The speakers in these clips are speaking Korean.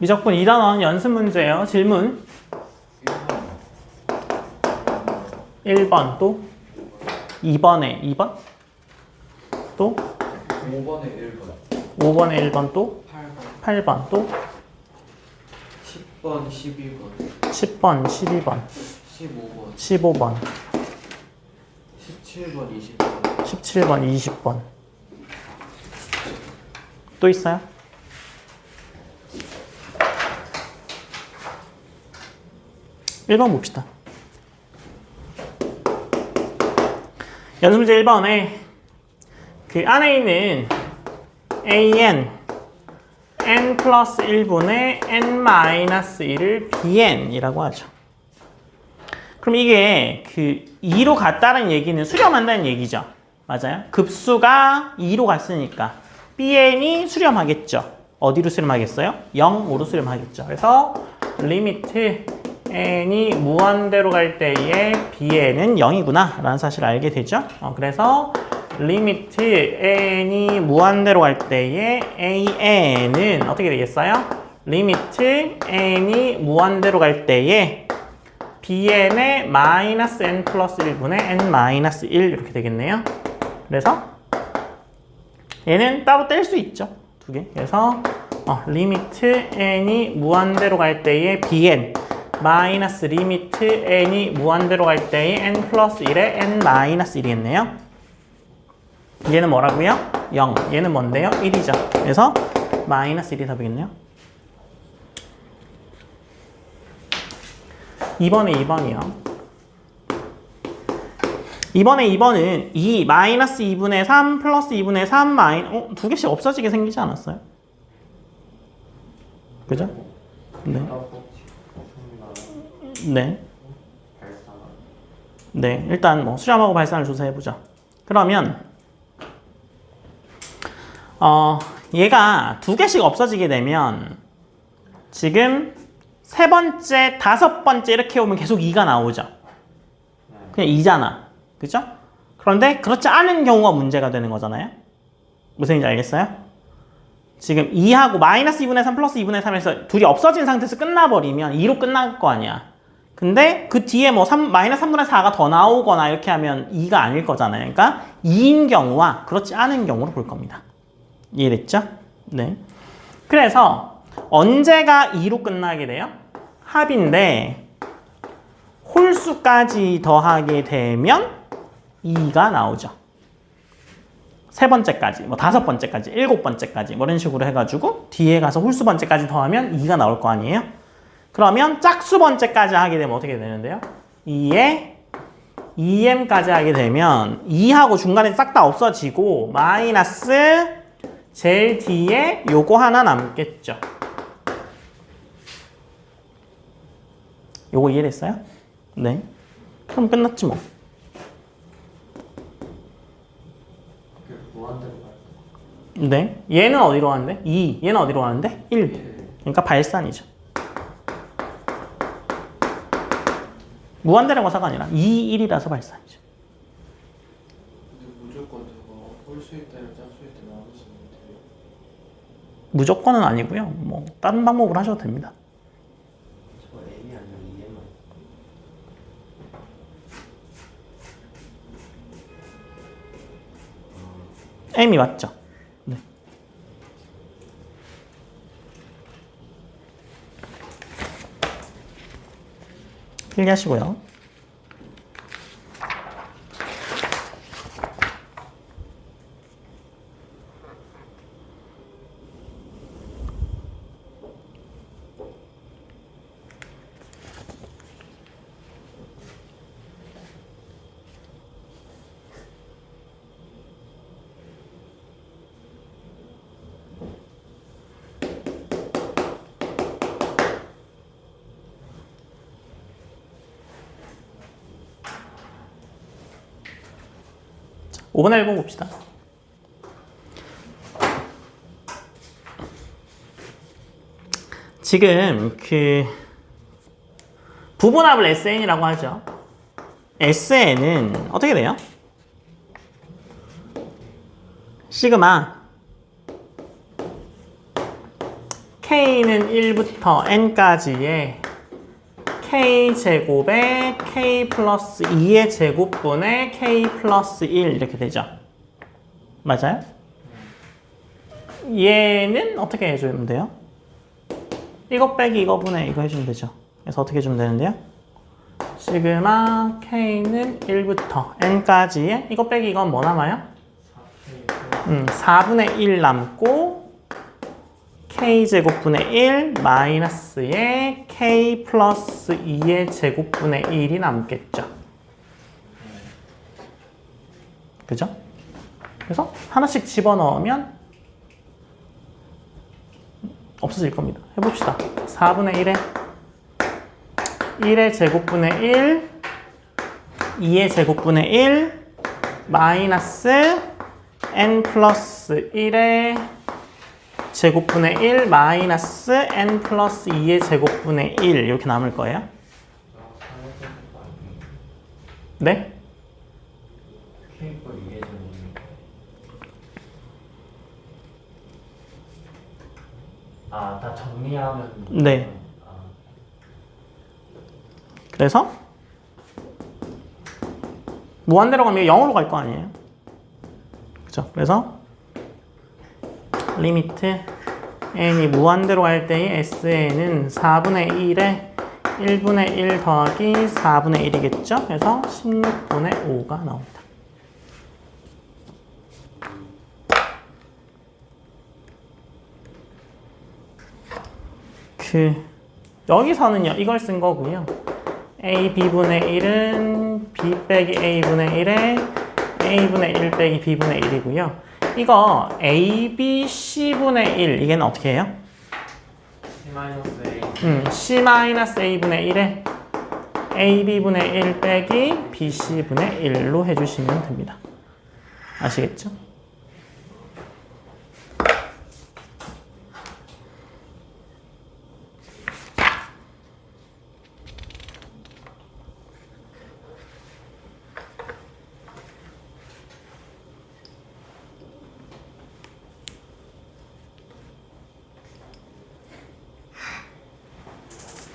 미적분 2단원 연습 문제예요. 질문. 1번 또? 2번에 2번? 또? 5번에 1번. 5번에 1번 또? 8번. 8번 또? 10번 12번. 10번 12번. 15번. 15번. 17번 20번. 17번 20번. 또 있어요? 일번 봅시다. 연습문제 1번에 그 안에 있는 an n 플러스 1분의 n 마이너스 1을 bn이라고 하죠. 그럼 이게 그 2로 갔다는 얘기는 수렴한다는 얘기죠. 맞아요? 급수가 2로 갔으니까 bn이 수렴하겠죠. 어디로 수렴하겠어요? 0으로 수렴하겠죠. 그래서 리미트 n이 무한대로 갈 때의 bn은 0이구나 라는 사실을 알게 되죠. 어, 그래서 리미트 n이 무한대로 갈 때의 an은 어떻게 되겠어요? 리미트 n이 무한대로 갈 때의 bn의 마이너스 n 플러스 1분의 n 마이너스 1 이렇게 되겠네요. 그래서 얘는 따로 뗄 수 있죠. 두 개. 그래서 어, 리미트 n이 무한대로 갈 때의 bn 마이너스 리미트 n이 무한대로 갈 때의 n 플러스 1의 n 마이너스 1이겠네요. 얘는 뭐라고요? 0. 얘는 뭔데요? 1이죠. 그래서 마이너스 1이 답이겠네요. 2번에 2번이요. 2번에 2번은 2 마이너스 2분의 3 플러스 2분의 3 마이 어? 두 개씩 없어지게 생기지 않았어요? 그죠? 네. 네. 네. 일단 뭐 수렴하고 발산을 조사해 보자. 그러면 어 얘가 두 개씩 없어지게 되면 지금 세 번째, 다섯 번째 이렇게 오면 계속 2가 나오죠. 그냥 2잖아. 그죠? 그런데 그렇지 않은 경우가 문제가 되는 거잖아요. 무슨 얘기인지 알겠어요? 지금 2하고 마이너스 2분의 3 플러스 2분의 3에서 둘이 없어진 상태에서 끝나버리면 2로 끝날 거 아니야. 근데 그 뒤에 뭐 3, 마이너스 3분의 4가 더 나오거나 이렇게 하면 2가 아닐 거잖아요. 그러니까 2인 경우와 그렇지 않은 경우로 볼 겁니다. 이해됐죠? 네. 그래서 언제가 2로 끝나게 돼요? 합인데 홀수까지 더하게 되면 2가 나오죠. 세 번째까지, 뭐 다섯 번째까지, 일곱 번째까지 뭐 이런 식으로 해가지고 뒤에 가서 홀수 번째까지 더하면 2가 나올 거 아니에요? 그러면 짝수 번째까지 하게 되면 어떻게 되는데요? 2에 2m까지 하게 되면 2하고 중간에 싹 다 없어지고 마이너스 제일 뒤에 요거 하나 남겠죠. 요거 이해됐어요? 네. 그럼 끝났지 뭐. 네. 얘는 어디로 가는데? 2. 얘는 어디로 가는데? 1. 그러니까 발산이죠. 무한대로 가사가 아니라 2, 1이라서 발산이죠. 무조건 저거 돼요 무조건은 아니고요. 뭐 다른 방법으로 하셔도 됩니다. 저 M이 아니라 EM만 M이 맞죠? 네. 필기하시고요. 5번 앨범 봅시다. 지금 그 부분합을 SN이라고 하죠. SN은 어떻게 돼요? 시그마 k는 1부터 n까지의 k 제곱에 k 플러스 2의 제곱분의 k 플러스 1 이렇게 되죠. 맞아요? 얘는 어떻게 해주면 돼요? 이거 빼기 이거 분의 이거 해주면 되죠. 그래서 어떻게 해주면 되는데요? 시그마 k는 1부터 n까지의 이거 빼기 이건 뭐 남아요? 음, 4분의 1 남고 k 제곱분의 1 마이너스의 k 플러스 2의 제곱분의 1이 남겠죠. 그죠? 그래서 하나씩 집어넣으면 없어질 겁니다. 해봅시다. 4분의 1에 1의 제곱분의 1 2의 제곱분의 1 마이너스 n 플러스 1의 제곱분의 1 마이너스 n 플러스 2의 제곱분의 1 이렇게 남을 거예요. 네? 이해전이 아다 정리하면 네. 아, 그래서 무한대로 가면 0으로 갈 거 아니에요. 그죠? 그래서 리미트 n이 무한대로 갈 때의 sn은 4분의 1에 1분의 1 더하기 4분의 1이겠죠? 그래서 16분의 5가 나옵니다. 그 여기서는요 이걸 쓴 거고요. a b분의 1은 b 빼기 a분의 1에 a분의 1 빼기 b분의 1이고요. 이거 a b c분의 1 이게는 어떻게 해요? C 마이너스 A 음, c 마이너스 a분의 1에 a b분의 1 빼기 b c분의 1로 해주시면 됩니다. 아시겠죠?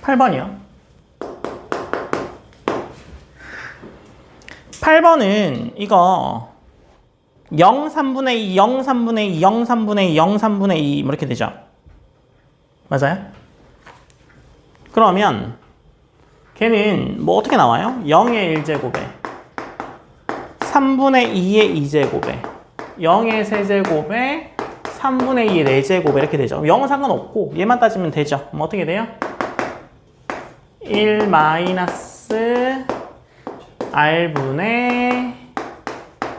팔번이요 8번은 이거 0, 3분의 2, 0, 3분의 2, 0, 3분의 2, 0, 3분의 2, 뭐 이렇게 되죠? 맞아요? 그러면 걔는 뭐 어떻게 나와요? 0의 1제곱에 3분의 2의 2제곱에 0의 세제곱에 3분의 2의 4제곱에 이렇게 되죠. 0은 상관없고 얘만 따지면 되죠. 그럼 어떻게 돼요? 1 마이너스 r분의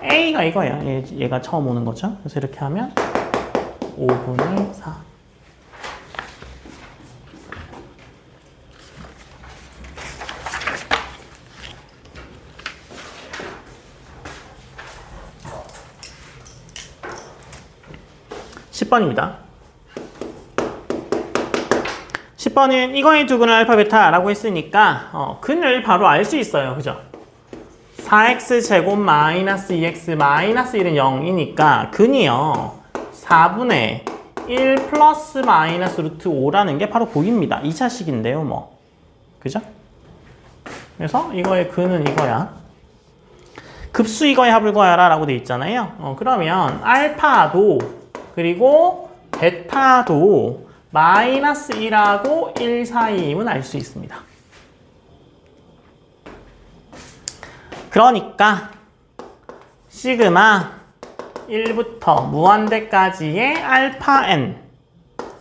a가 이거예요. 얘, 얘가 처음 오는 거죠. 그래서 이렇게 하면 5분의 4. (10번입니다) 10번은 이거의 두 근을 알파 베타라고 했으니까 어, 근을 바로 알 수 있어요. 그죠? 4x 제곱 마이너스 2x 마이너스 1은 0이니까 근이요. 4분의 1 플러스 마이너스 루트 5라는 게 바로 보입니다. 2차식인데요. 뭐. 그죠? 그래서 이거의 근은 이거야. 급수 이거의 합을 구하라 라고 돼 있잖아요. 어, 그러면 알파도 그리고 베타도 마이너스 1하고 1 사이임은 알 수 있습니다. 그러니까 시그마 1부터 무한대까지의 알파 n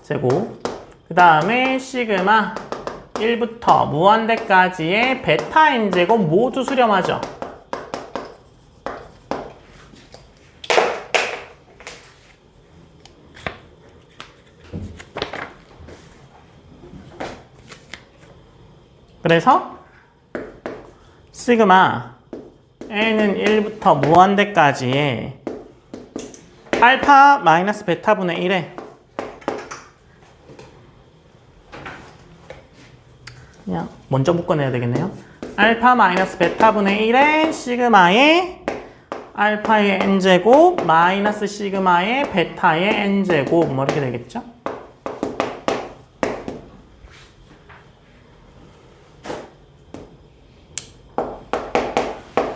제곱 그 다음에 시그마 1부터 무한대까지의 베타 n 제곱 모두 수렴하죠. 그래서 시그마 n은 1부터 무한대까지의 알파 마이너스 베타분의 1에 그냥 먼저 묶어내야 되겠네요. 알파 마이너스 베타분의 1에 시그마의 알파의 n제곱 마이너스 시그마의 베타의 n제곱 뭐 이렇게 되겠죠?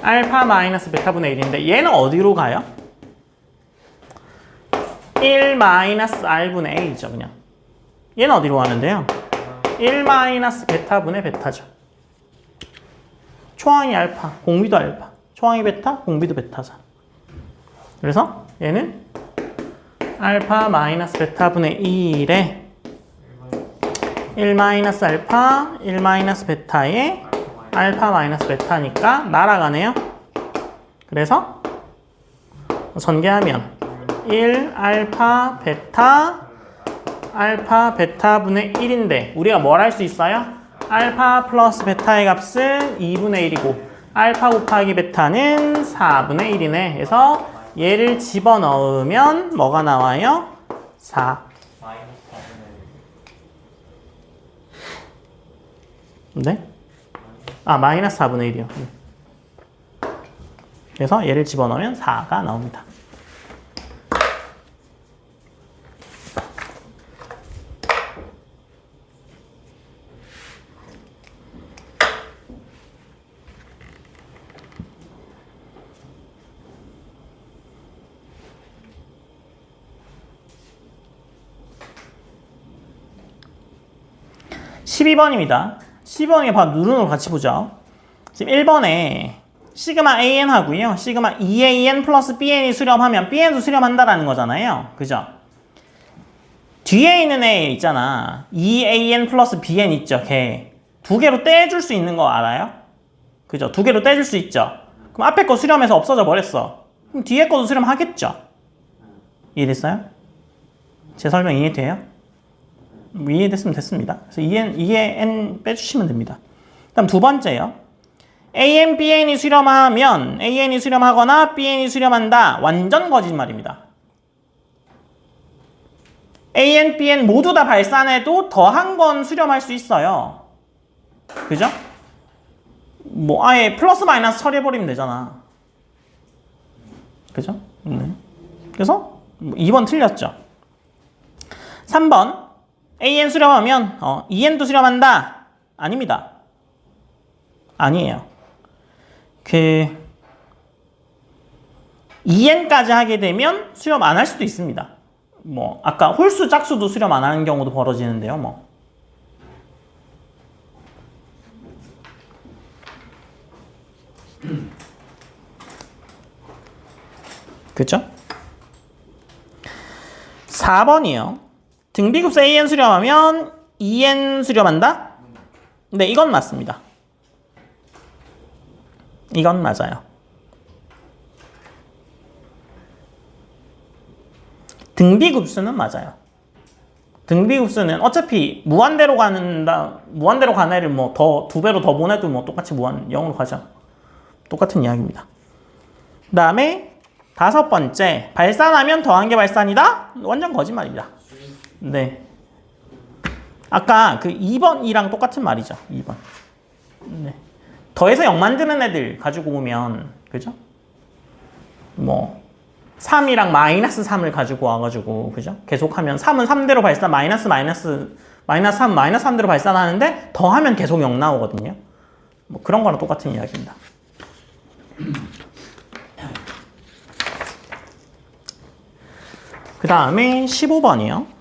알파 마이너스 베타분의 1인데 얘는 어디로 가요? 1 마이너스 r분의 a죠 그냥 얘는 어디로 가는데요? 1 마이너스 베타분의 베타죠 초항이 알파, 공비도 알파 초항이 베타, 공비도 베타죠 그래서 얘는 알파 마이너스 베타분의 2에 1 마이너스 알파, 1 마이너스 베타에 알파 마이너스 베타니까 날아가네요. 그래서 전개하면 1 알파 베타 알파 베타 분의 1인데 우리가 뭘 할 수 있어요? 알파 플러스 베타의 값은 2분의 1이고 알파 곱하기 베타는 4분의 1이네. 그래서 얘를 집어넣으면 뭐가 나와요? 4. 마이너스 4분의 네? 아, 마이너스 4분의 1이요. 그래서 얘를 집어넣으면 4가 나옵니다. 십이 번입니다 12번에 봐 누르는 걸 같이 보죠. 지금 1번에 시그마 AN 하고요. 시그마 EAN 플러스 BN이 수렴하면 BN도 수렴한다라는 거잖아요. 그죠? 뒤에 있는 애 있잖아. EAN 플러스 BN 있죠. 걔. 두 개로 떼줄 수 있는 거 알아요? 그죠? 두 개로 떼줄 수 있죠. 그럼 앞에 거 수렴해서 없어져 버렸어. 그럼 뒤에 거도 수렴하겠죠? 이해됐어요? 제 설명 이해돼요? 뭐 이해됐으면 됐습니다. 그래서 EN, EN 빼주시면 됩니다. 그다음 두 번째요. AN, BN이 수렴하면 AN이 수렴하거나 BN이 수렴한다. 완전 거짓말입니다. AN, BN 모두 다 발산해도 더한번 수렴할 수 있어요. 그죠? 뭐 아예 플러스 마이너스 처리해버리면 되잖아. 그죠? 네. 그래서 2번 틀렸죠. 3번 AN 수렴하면 어, EN도 수렴한다. 아닙니다. 아니에요. 그 EN까지 하게 되면 수렴 안 할 수도 있습니다. 뭐 아까 홀수 짝수도 수렴 안 하는 경우도 벌어지는데요. 뭐 그죠? 4번이요. 등비급수 AN 수렴하면 EN 수렴한다? 네, 이건 맞습니다. 이건 맞아요. 등비급수는 맞아요. 등비급수는 어차피 무한대로 가는다, 무한대로 가는 애를 뭐 더, 두 배로 더 보내도 뭐 똑같이 무한 0으로 가죠. 똑같은 이야기입니다. 그 다음에 다섯 번째, 발산하면 더한 게 발산이다? 완전 거짓말입니다. 네. 아까 그 2번이랑 똑같은 말이죠. 2번. 네. 더해서 0 만드는 애들 가지고 오면, 그죠? 뭐, 3이랑 마이너스 3을 가지고 와가지고, 그죠? 계속하면 3은 3대로 발산, 마이너스 마이너스, 마이너스 3, 마이너스 3대로 발산하는데, 더하면 계속 0 나오거든요. 뭐 그런 거랑 똑같은 이야기입니다. 그 다음에 15번이요.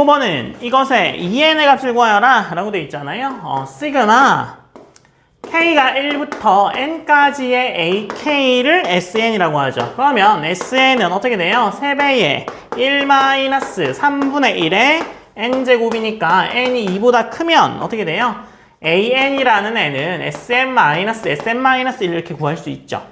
십오 번은 이것에 EN의 값을 구하여라 라고 되어 있잖아요. 어, 시그마 K가 1부터 N까지의 AK를 SN이라고 하죠. 그러면 SN은 어떻게 돼요? 3배의 1-3분의 1의 N제곱이니까 N이 2보다 크면 어떻게 돼요? AN이라는 애는 SM-SM-1 이렇게 구할 수 있죠.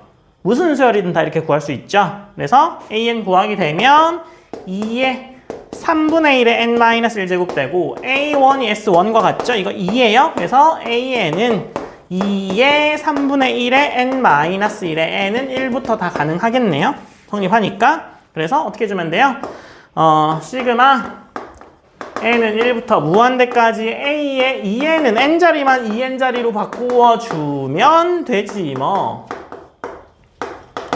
무슨 수열이든 다 이렇게 구할 수 있죠. 그래서 AN 구하게 되면 2의 3분의 1의 N-1제곱 되고 A1이 S1과 같죠? 이거 2예요. 그래서 AN은 2의 3분의 1의 n-1의 n은 1부터 다 가능하겠네요. 성립하니까. 그래서 어떻게 해주면 돼요? 어, 시그마 n은 1부터 무한대까지 a의 2n은 n자리만 2n자리로 바꾸어 주면 되지 뭐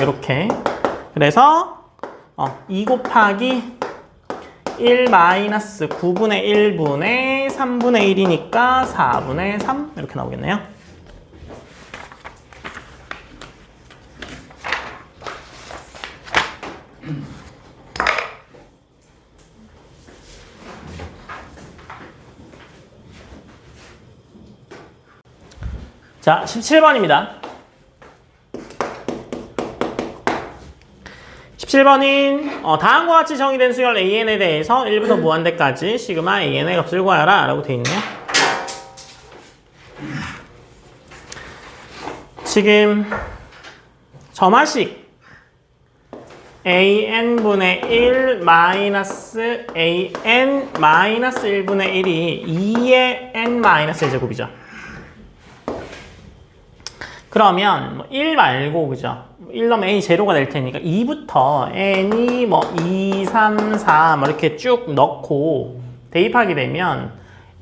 이렇게 그래서 어, 2 곱하기 1 마이너스 9분의 1분의 3분의 1이니까 4분의 3 이렇게 나오겠네요. 자, 17번입니다. 17번인 어, 다음과 같이 정의된 수열 AN에 대해서 1부터 무한대까지 시그마 AN의 값을 구하라 라고 되어 있네요. 지금 점화식 AN분의 1 마이너스 AN 마이너스 1분의 1이 2의 N 마이너스 1제곱이죠. 그러면 뭐1 말고 그죠? 1 넣으면 a 제로가 될 테니까 2부터 n이 뭐 2, 3, 4 뭐 이렇게 쭉 넣고 대입하게 되면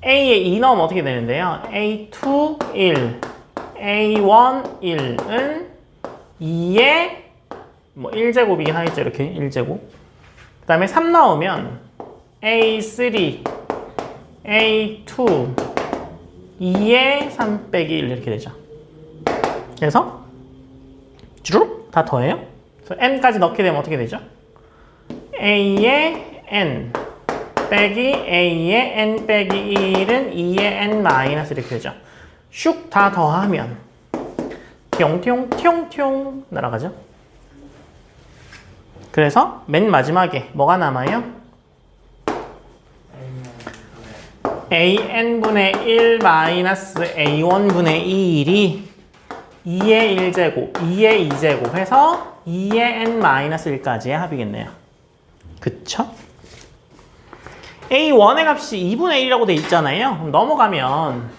a에 2 넣으면 어떻게 되는데요? a2 1, a1 1은 2의 뭐 1제곱이긴 하겠죠. 이렇게 1제곱. 그 다음에 3 넣으면 a3, a2, 2의 3 빼기 1 이렇게 되죠. 그래서 주룩 다 더해요. 그래서 n까지 넣게 되면 어떻게 되죠? a의 n 빼기 a의 n 빼기 1은 2의 n 마이너스 이렇게 되죠. 슉 다 더하면 뿅뿅뿅뿅 날아가죠. 그래서 맨 마지막에 뭐가 남아요? an분의 1 마이너스 a1분의 2일이 2의 1제곱, 2의 2제곱 해서 2의 n-1까지의 합이겠네요. 그쵸? a1의 값이 2분의 1이라고 돼 있잖아요. 그럼 넘어가면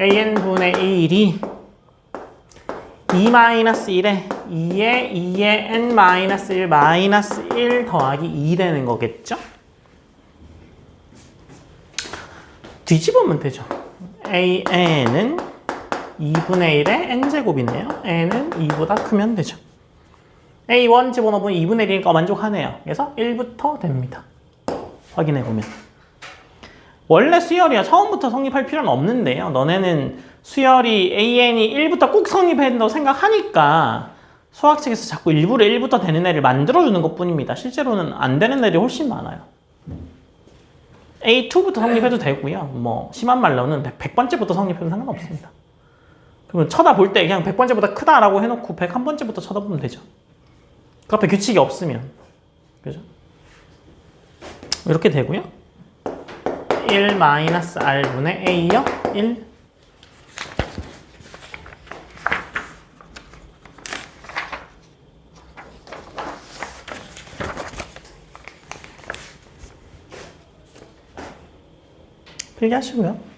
an분의 1이 2-1에 2의 2의 n-1 마이너스 1 더하기 2 되는 거겠죠? 뒤집으면 되죠. an은 2분의 1의 n제곱이네요. n은 2보다 크면 되죠. a1 집어넣으면 2분의 1이니까 만족하네요. 그래서 1부터 됩니다. 확인해보면. 원래 수열이야 처음부터 성립할 필요는 없는데요. 너네는 수열이 an이 1부터 꼭 성립해야 된다고 생각하니까 수학 책에서 자꾸 일부러 1부터 되는 애를 만들어주는 것 뿐입니다. 실제로는 안 되는 애들이 훨씬 많아요. A2부터 성립해도 되고요. 뭐 심한 말로는 100번째부터 성립해도 상관없습니다. 그러면 쳐다볼 때 그냥 100번째보다 크다라고 해놓고 101번째부터 쳐다보면 되죠. 그 앞에 규칙이 없으면. 그죠? 이렇게 되고요. 1 마이너스 r분의 a요. 1. 필기하시고요.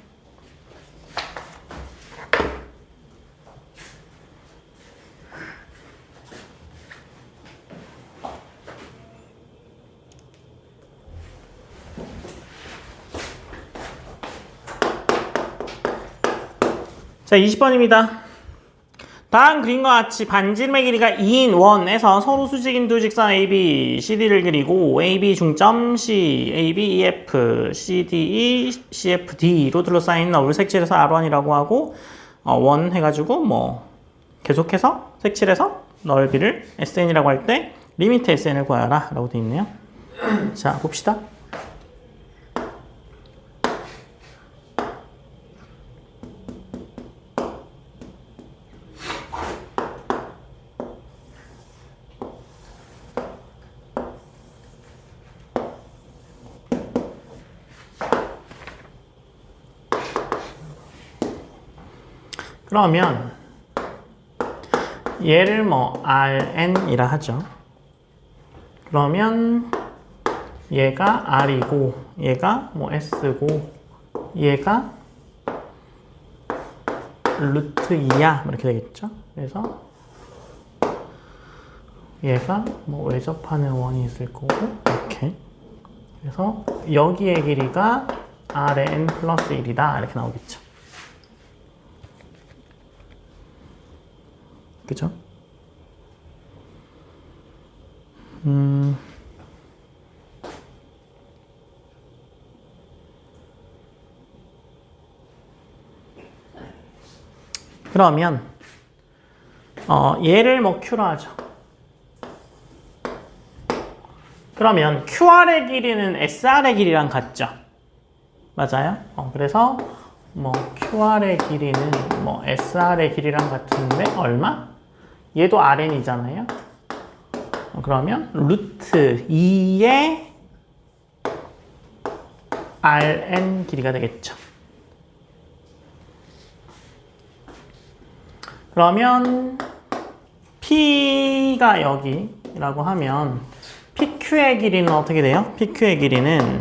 자, 20번입니다. 다음 그림과 같이 반지름의 길이가 2인 원에서 서로 수직인 두 직선 AB, CD를 그리고 AB 중점 C, AB, EF, CDE, CFD로 둘러싸인 너블 색칠해서 R1이라고 하고 어, 원 해가지고 뭐 계속해서 색칠해서 넓이를 SN이라고 할 때 리미트 SN을 구하라 라고 되어 있네요. 자, 봅시다. 그러면 얘를 뭐 Rn이라 하죠. 그러면 얘가 R이고 얘가 뭐 S고 얘가 루트 2야 이렇게 되겠죠. 그래서 얘가 뭐 외접하는 원이 있을 거고 이렇게 그래서 여기의 길이가 r의 n 플러스 1이다 이렇게 나오겠죠. 그죠? 음. 그러면 어, 얘를 뭐 q로 하죠. 그러면 QR의 길이는 SR의 길이랑 같죠? 맞아요? 어, 그래서 뭐 QR의 길이는 뭐 SR의 길이랑 같은데 얼마? 얘도 RN이잖아요. 어, 그러면 루트 2의 RN 길이가 되겠죠. 그러면 P가 여기라고 하면 PQ의 길이는 어떻게 돼요? PQ의 길이는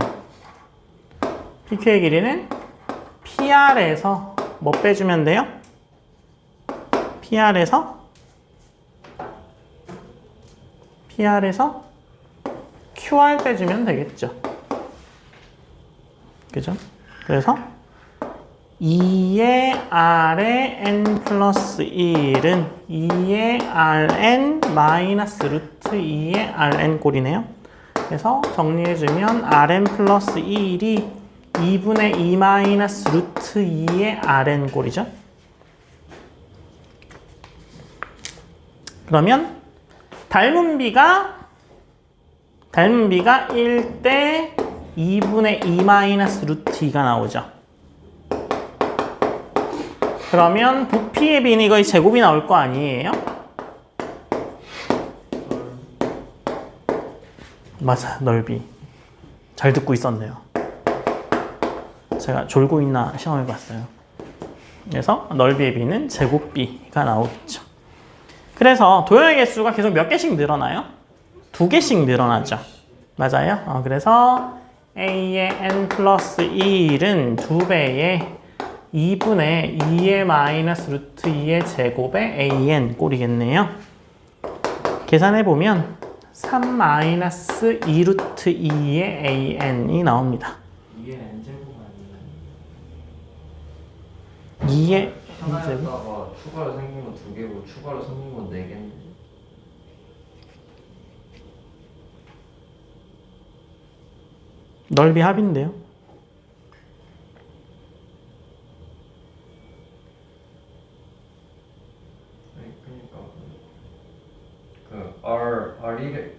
PQ의 길이는 PR에서 뭐 빼주면 돼요? PR에서 PR에서 QR 빼주면 되겠죠. 그죠? 그래서 2의 R의 N 플러스 1은 2의 Rn 마이너스 루트 2의 Rn 꼴이네요. 그래서 정리해주면 Rn 플러스 1이 2분의 2 마이너스 루트 2의 Rn 꼴이죠. 그러면 닮은 비가 닮은 비가 1대 2분의 2 마이너스 루트 2가 나오죠. 그러면 부피의 비는 이거의 제곱이 나올 거 아니에요? 맞아, 넓이. 잘 듣고 있었네요. 제가 졸고 있나 시험해 봤어요. 그래서 넓이의 비는 제곱비가 나오겠죠. 그래서 도형의 개수가 계속 몇 개씩 늘어나요? 두 개씩 늘어나죠. 맞아요. 어, 그래서 a의 n 플러스 1은 두 배의 2분의 2의 마이너스 루트 2의 제곱의 an 꼴이겠네요. 계산해보면 3 마이너스 2 루트 2의 an이 나옵니다. 이게 n제곱 아니에요? 2의 하나에다가 추가로 생긴 거두 개고 추가로 생긴 건 네 개인데. 넓이 합인데요. 아니 그니까 그 R R이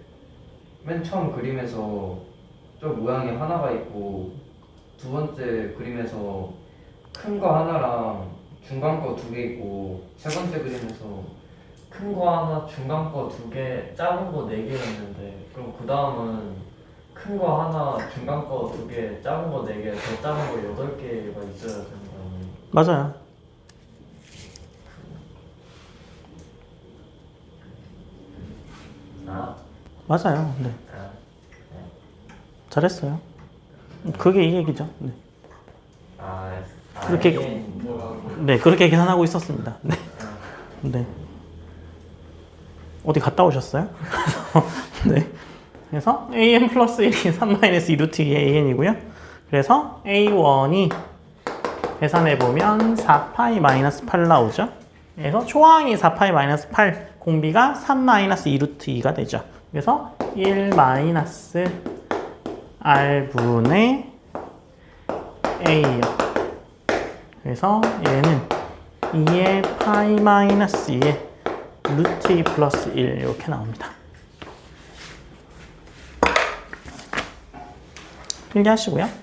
맨 처음 그림에서 저 모양이 하나가 있고 두 번째 그림에서 큰 거 하나랑 중간 거 두개 있고 세 번째 그림에서 큰 거 하나 중간 거 두 개 작은 거 네 개였는데 그럼 그 다음은 큰 거 하나 중간 거 두 개 작은 거 네 개 더 작은 거 여덟 개가 있어야 되는 거 아니에요? 맞아요. 아, 맞아요. 네. 아. 잘했어요. 그게 이 얘기죠. 네. 아, 그렇게- IN. 네, 그렇게 계산하고 있었습니다. 네. 네. 어디 갔다 오셨어요? 네. 그래서 an 플러스 1이 3 마이너스 2 루트 2의 an이고요. 그래서 a1이 계산해보면 4파이 마이너스 8 나오죠. 그래서 초항이 4파이 마이너스 8, 공비가 3 마이너스 2 루트 2가 되죠. 그래서 1 마이너스 r분의 a요. 그래서 얘는 2의 파이 마이너스 2의 루트 2 플러스 1 이렇게 나옵니다. 필기하시고요.